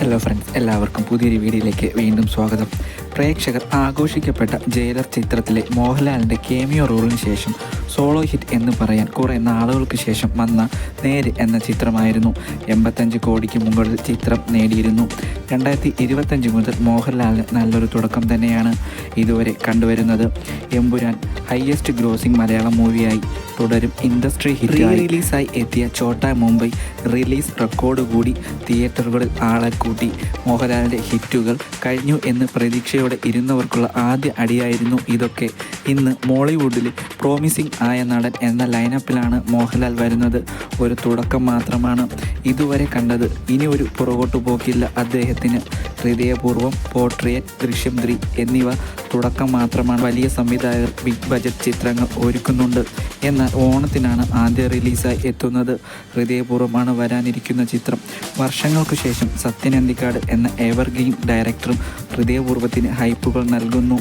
Hello friends എല്ലാവർക്കും പുതിയൊരു വീഡിയോയിലേക്ക് വീണ്ടും സ്വാഗതം. പ്രേക്ഷകർ ആഘോഷിക്കപ്പെട്ട ജയിലർ ചിത്രത്തിലെ മോഹൻലാലിന്റെ കേമിയോ റോളിന് ശേഷം സോളോ ഹിറ്റ് എന്ന് പറയാൻ കുറേ നാളുകൾക്ക് ശേഷം വന്ന നേര് എന്ന ചിത്രമായിരുന്നു. എൺപത്തഞ്ച് കോടിക്ക് മുകളിൽ ചിത്രം നേടിയിരുന്നു. രണ്ടായിരത്തി ഇരുപത്തഞ്ച് മുതൽ മോഹൻലാലിന് നല്ലൊരു തുടക്കം തന്നെയാണ് ഇതുവരെ കണ്ടുവരുന്നത്. എമ്പുരാൻ ഹയസ്റ്റ് ഗ്രോസിംഗ് മലയാളം മൂവിയായി തുടരും. ഇൻഡസ്ട്രി ഹിറ്റ് റിലീസായി എത്തിയ ചോട്ടാ മുംബൈ റിലീസ് റെക്കോർഡ് കൂടി തിയേറ്ററുകളിൽ ആളെ കൂട്ടി. മോഹൻലാലിന്റെ ഹിറ്റുകൾ കഴിഞ്ഞു എന്ന് പ്രതീക്ഷയോടെ ഇരുന്നവർക്കുള്ള ആദ്യ അടിയായിരുന്നു ഇതൊക്കെ. ഇന്ന് മോളിവുഡിൽ പ്രോമിസിംഗ് ആയ നടൻ എന്ന ലൈനപ്പിലാണ് മോഹൻലാൽ വരുന്നത്. ഒരു തുടക്കം മാത്രമാണ് ഇതുവരെ കണ്ടത്. ഇനി ഒരു പുറകോട്ടു പോക്കില്ല അദ്ദേഹത്തിന്. ഹൃദയപൂർവം പോർട്രേറ്റ് ദൃശ്യം ത്രീ എന്നിവ തുടക്കം മാത്രമാണ്. വലിയ സംവിധായകർ ബിഗ് ബജറ്റ് ചിത്രങ്ങൾ ഒരുക്കുന്നുണ്ട്. എന്നാൽ ഓണത്തിനാണ് ആദ്യ റിലീസായി എത്തുന്നത്. ഹൃദയപൂർവമാണ് വരാനിരിക്കുന്ന ചിത്രം. വർഷങ്ങൾക്ക് ശേഷം സത്യൻ അന്തിക്കാട് എന്ന എവർഗ്രീൻ ഡയറക്ടറും ഹൃദയപൂർവത്തിന് ഹൈപ്പുകൾ നൽകുന്നു.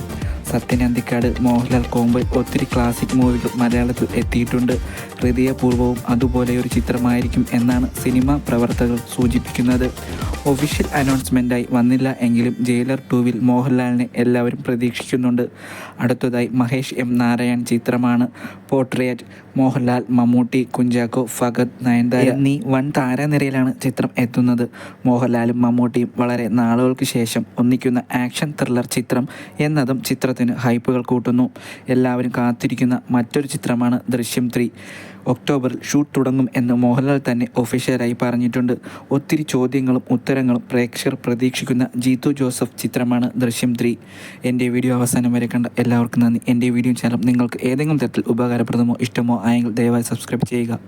സത്യൻ അന്തിക്കാട് മോഹൻലാൽ കോമ്പ് ഒത്തിരി ക്ലാസിക് മൂവികൾ മലയാളത്തിൽ എത്തിയിട്ടുണ്ട്. ഹൃദയപൂർവവും അതുപോലെ ഒരു ചിത്രമായിരിക്കും എന്നാണ് സിനിമ പ്രവർത്തകർ സൂചിപ്പിക്കുന്നത്. ഒഫീഷ്യൽ അനൗൺസ്മെന്റായി വന്നില്ല എങ്കിലും ജയിലർ ടൂവിൽ മോഹൻലാലിനെ എല്ലാവരും പ്രതീക്ഷിക്കുന്നുണ്ട്. അടുത്തതായി മഹേഷ് എം നാരായൺ ചിത്രമാണ് പോർട്രേറ്റ് മോഹൻലാൽ മമ്മൂട്ടി കുഞ്ചാക്കോ ഫഗത് നയൻതാര എന്നീ വൺ താരനിരയിലാണ് ചിത്രം എത്തുന്നത്. മോഹൻലാലും മമ്മൂട്ടിയും വളരെ നാളുകൾക്ക് ശേഷം ഒന്നിക്കുന്ന ആക്ഷൻ ത്രില്ലർ ചിത്രം എന്നതും ചിത്രത്തിന് ഹൈപ്പുകൾ കൂട്ടുന്നു. എല്ലാവരും കാത്തിരിക്കുന്ന മറ്റൊരു ചിത്രമാണ് ദൃശ്യം ത്രീ. ഒക്ടോബറിൽ ഷൂട്ട് തുടങ്ങും എന്ന് മോഹൻലാൽ തന്നെ ഒഫീഷ്യലായി പറഞ്ഞിട്ടുണ്ട്. ഒത്തിരി ചോദ്യങ്ങളും ഉത്തരങ്ങളും പ്രേക്ഷകർ പ്രതീക്ഷിക്കുന്ന ജീത്തു ജോസഫ് ചിത്രമാണ് ദൃശ്യം ത്രീ. എന്റെ വീഡിയോ അവസാനം വരെ കണ്ട എല്ലാവർക്കും നന്ദി. എന്റെ വീഡിയോ ചാനൽ നിങ്ങൾക്ക് ഏതെങ്കിലും തരത്തിൽ ഉപകാരപ്രദമോ ഇഷ്ടമോ ആയെങ്കിൽ ദയവായി സബ്സ്ക്രൈബ് ചെയ്യുക.